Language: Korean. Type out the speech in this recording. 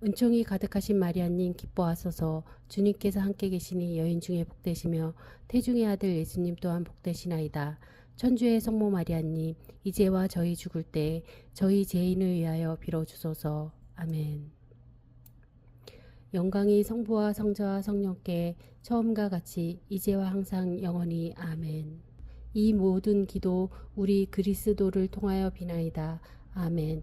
은총이 가득하신 마리아님 기뻐하소서 주님께서 함께 계시니 여인 중에 복되시며 태중의 아들 예수님 또한 복되시나이다. 천주의 성모 마리아님 이제와 저희 죽을 때 저희 죄인을 위하여 빌어주소서. 아멘. 영광이 성부와 성자와 성령께 처음과 같이 이제와 항상 영원히 아멘. 이 모든 기도 우리 그리스도를 통하여 비나이다. 아멘.